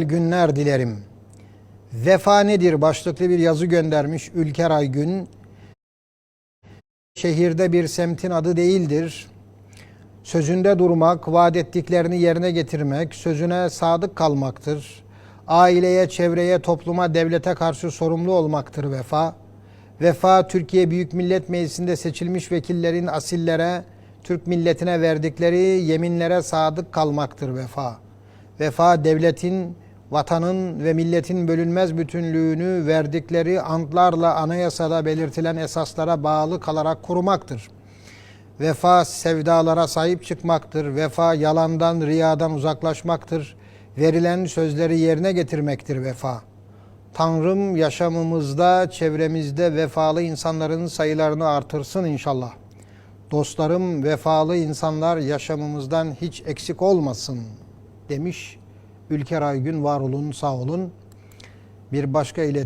günler dilerim. Vefa nedir başlıklı bir yazı göndermiş Ülker Aygün. Şehirde bir semtin adı değildir. Sözünde durmak, vaat ettiklerini yerine getirmek, sözüne sadık kalmaktır. Aileye, çevreye, topluma, devlete karşı sorumlu olmaktır vefa. Vefa, Türkiye Büyük Millet Meclisi'nde seçilmiş vekillerin asillere, Türk milletine verdikleri yeminlere sadık kalmaktır vefa. Vefa, devletin, vatanın ve milletin bölünmez bütünlüğünü verdikleri antlarla anayasada belirtilen esaslara bağlı kalarak korumaktır. Vefa sevdalara sahip çıkmaktır. Vefa yalandan, riyadan uzaklaşmaktır. Verilen sözleri yerine getirmektir vefa. Tanrım yaşamımızda, çevremizde vefalı insanların sayılarını artırsın inşallah. Dostlarım, vefalı insanlar yaşamımızdan hiç eksik olmasın demiş Ülker Aygün var olun, sağ olun. Bir başka ilet